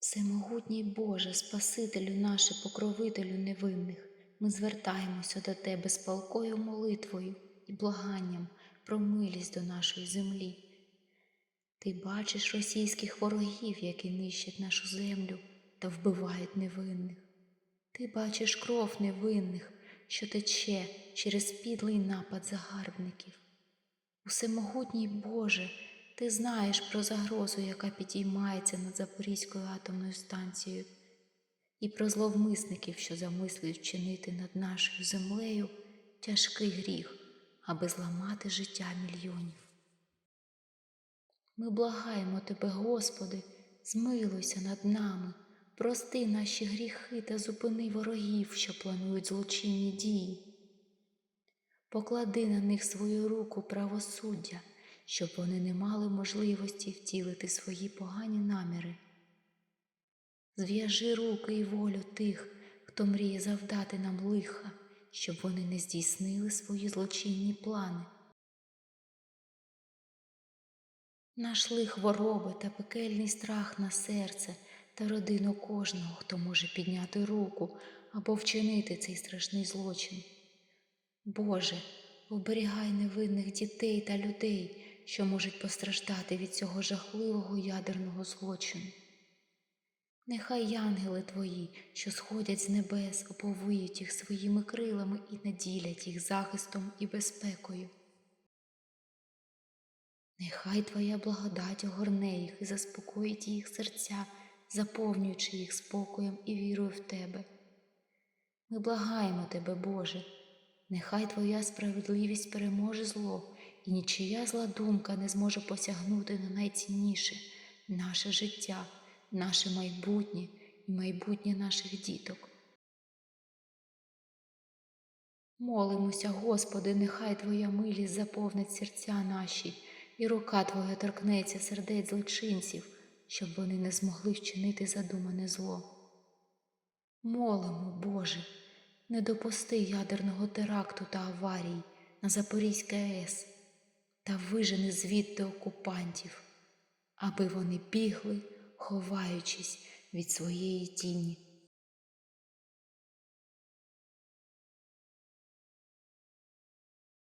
Всемогутній Боже, Спасителю наш і покровителю невинних, ми звертаємося до Тебе з палкою молитвою і благанням про милість до нашої землі. Ти бачиш російських ворогів, які нищать нашу землю та вбивають невинних. Ти бачиш кров невинних, що тече через підлий напад загарбників. Усемогутній Боже, ти знаєш про загрозу, яка підіймається над Запорізькою атомною станцією, і про зловмисників, що замислюють вчинити над нашою землею тяжкий гріх, аби зламати життя мільйонів. Ми благаємо Тебе, Господи, змилуйся над нами, прости наші гріхи та зупини ворогів, що планують злочинні дії. Поклади на них свою руку правосуддя, щоб вони не мали можливості втілити свої погані наміри. Зв'яжи руки і волю тих, хто мріє завдати нам лиха, щоб вони не здійснили свої злочинні плани. Нашли хвороби та пекельний страх на серце та родину кожного, хто може підняти руку або вчинити цей страшний злочин. Боже, оберігай невинних дітей та людей, що можуть постраждати від цього жахливого ядерного злочину. Нехай янгели твої, що сходять з небес, оповиють їх своїми крилами і наділять їх захистом і безпекою. Нехай Твоя благодать огорне їх і заспокоїть їх серця, заповнюючи їх спокоєм і вірою в Тебе. Ми благаємо Тебе, Боже, нехай Твоя справедливість переможе зло, і нічия зла думка не зможе посягнути на найцінніше наше життя, наше майбутнє і майбутнє наших діток. Молимося, Господи, нехай Твоя милість заповнить серця наші, і рука Твоя торкнеться сердець злочинців, щоб вони не змогли вчинити задумане зло. Молимо, Боже, не допусти ядерного теракту та аварій на Запорізькій АЕС та вижене звідти окупантів, аби вони бігли, ховаючись від своєї тіні.